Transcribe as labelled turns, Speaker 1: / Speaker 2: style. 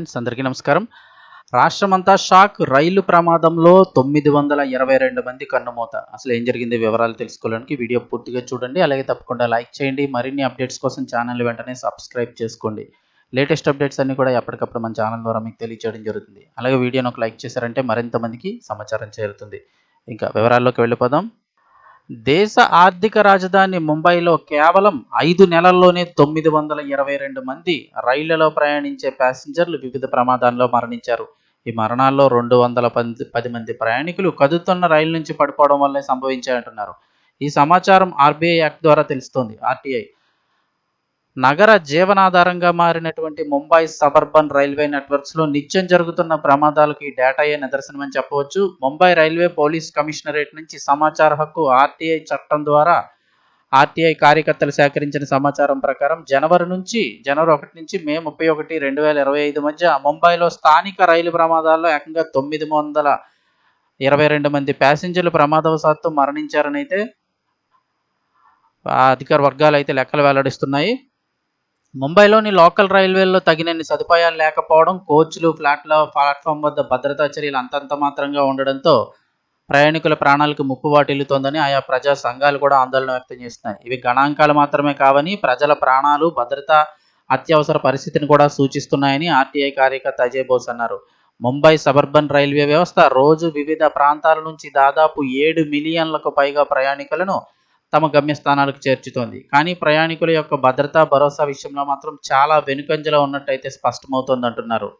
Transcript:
Speaker 1: Friends అందరికీ నమస్కారం. రాష్ట్రమంతా షాక్ రైలు ప్రమాదంలో తొమ్మిది వందల ఇరవై రెండు మంది కన్నుమూత. అసలు ఏం జరిగింది? వివరాలు తెలుసుకోవడానికి వీడియో పూర్తిగా చూడండి. అలాగే తప్పకుండా లైక్ చేయండి. మరిన్ని అప్డేట్స్ కోసం ఛానల్ వెంటనే సబ్స్క్రైబ్ చేసుకోండి. లేటెస్ట్ అప్డేట్స్ అన్ని కూడా ఎప్పటికప్పుడు మన ఛానల్ ద్వారా మీకు తెలియజేయడం జరుగుతుంది. అలాగే వీడియోను ఒక లైక్ చేశారంటే మరింత మందికి సమాచారం చేరుతుంది. ఇంకా వివరాల్లోకి వెళ్ళిపోదాం. దేశ ఆర్థిక రాజధాని ముంబైలో కేవలం ఐదు నెలల్లోనే తొమ్మిది వందల ఇరవై రెండు మంది రైళ్ళలో ప్రయాణించే ప్యాసింజర్లు వివిధ ప్రమాదాల్లో మరణించారు. ఈ మరణాల్లో రెండు వందల పది పది మంది ప్రయాణికులు కదుతున్న రైలు నుంచి పడిపోవడం వల్లే సంభవించాయంటున్నారు. ఈ సమాచారం ఆర్బీఐ యాక్ట్ ద్వారా తెలుస్తోంది. ఆర్టీఐ నగర జీవనాధారంగా మారినటువంటి ముంబై సబర్బన్ రైల్వే నెట్వర్క్స్లో నిత్యం జరుగుతున్న ప్రమాదాలకు ఈ డేటాయే నిదర్శనమని చెప్పవచ్చు. ముంబై రైల్వే పోలీస్ కమిషనరేట్ నుంచి సమాచార హక్కు ఆర్టీఐ చట్టం ద్వారా ఆర్టీఐ కార్యకర్తలు సేకరించిన సమాచారం ప్రకారం జనవరి నుంచి జనవరి ఒకటి నుంచి మే ముప్పై ఒకటి రెండు వేల ఇరవై ఐదు మధ్య ముంబైలో స్థానిక రైలు ప్రమాదాల్లో ఏకంగా తొమ్మిది వందల ఇరవై రెండు మంది ప్యాసింజర్లు ప్రమాదవశాత్తు మరణించారని అయితే అధికార వర్గాలు అయితే లెక్కలు వెల్లడిస్తున్నాయి. ముంబైలోని లోకల్ రైల్వేల్లో తగినన్ని సదుపాయాలు లేకపోవడం కోచ్లు ఫ్లాట్ల ప్లాట్ఫామ్ వద్ద భద్రతా చర్యలు అంతంత మాత్రంగా ఉండడంతో ప్రయాణికుల ప్రాణాలకు ముప్పు వాటిల్లుతోందని ఆయా ప్రజా సంఘాలు కూడా ఆందోళన వ్యక్తం చేస్తున్నాయి. ఇవి గణాంకాలు మాత్రమే కావని ప్రజల ప్రాణాలు భద్రత అత్యవసర పరిస్థితిని కూడా సూచిస్తున్నాయని ఆర్టీఐ కార్యకర్త అజయ్ బోస్ అన్నారు. ముంబై సబర్బన్ రైల్వే వ్యవస్థ రోజు వివిధ ప్రాంతాల నుంచి దాదాపు ఏడు మిలియన్లకు పైగా ప్రయాణికులను తమ గమ్యస్థానాలకు చేర్చుతోంది. కానీ ప్రయాణికుల యొక్క భద్రతా భరోసా విషయంలో మాత్రం చాలా వెనుకంజలో ఉన్నట్టయితే స్పష్టమవుతోందంటున్నారు.